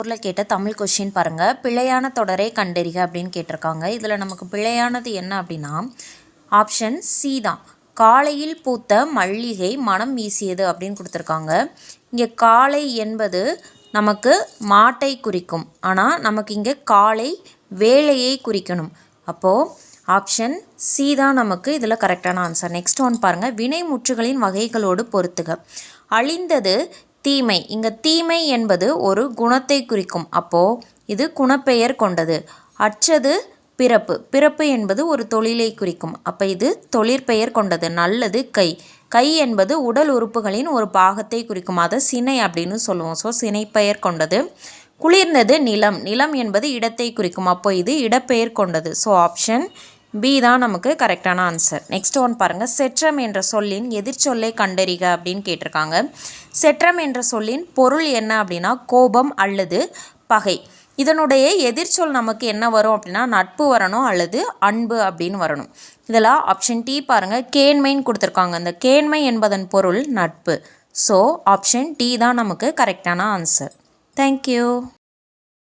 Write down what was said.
ஊரில் கேட்ட தமிழ் கொஷின் பாருங்கள் பிழையான தொடரை கண்டறிக அப்படின்னு கேட்டிருக்காங்க. இதில் நமக்கு பிழையானது என்ன அப்படின்னா ஆப்ஷன் சி தான். காலையில் பூத்த மல்லிகை மனம் வீசியது அப்படின்னு கொடுத்துருக்காங்க. இங்கே காலை என்பது நமக்கு மாட்டை குறிக்கும். ஆனால் நமக்கு இங்கே காலை வேலையை குறிக்கணும். அப்போது ஆப்ஷன் சி தான் நமக்கு இதில் கரெக்டான ஆன்சர் நெக்ஸ்ட் ஒன் பாருங்கள் வினை முற்றுகளின் வகைகளோடு பொறுத்துக அழிந்தது தீமை. இங்கே தீமை என்பது ஒரு குணத்தை குறிக்கும். அப்போது இது குணப்பெயர் கொண்டது. அற்றது பிறப்பு. பிறப்பு என்பது ஒரு தொழிலை குறிக்கும். அப்போ இது தொழிற்பெயர் கொண்டது. நல்லது கை. கை என்பது உடல் உறுப்புகளின் ஒரு பாகத்தை குறிக்கும். அதை சினை அப்படின்னு சொல்லுவோம். ஸோ சினைப்பெயர் கொண்டது. குளிர்ந்தது நிலம். நிலம் என்பது இடத்தை குறிக்கும். அப்போ இது இடப்பெயர் கொண்டது. ஸோ ஆப்ஷன் பி தான் நமக்கு கரெக்டான ஆன்சர் நெக்ஸ்ட் ஒன் பாருங்கள் செற்றம் என்ற சொல்லின் எதிர்ச்சொல்லை கண்டறிக அப்படின்னு கேட்டிருக்காங்க. செற்றம் என்ற சொல்லின் பொருள் என்ன அப்படின்னா கோபம் அல்லது பகை. இதனுடைய எதிர்ச்சொல் நமக்கு என்ன வரும் அப்படின்னா நட்பு வரணும் அல்லது அன்பு அப்படின்னு வரணும். இதில் ஆப்ஷன் டி பாருங்கள் கேண்மைன்னு கொடுத்துருக்காங்க. அந்த கேண்மை என்பதன் பொருள் நட்பு. ஸோ ஆப்ஷன் டி தான் நமக்கு கரெக்டான ஆன்சர் தேங்க்யூ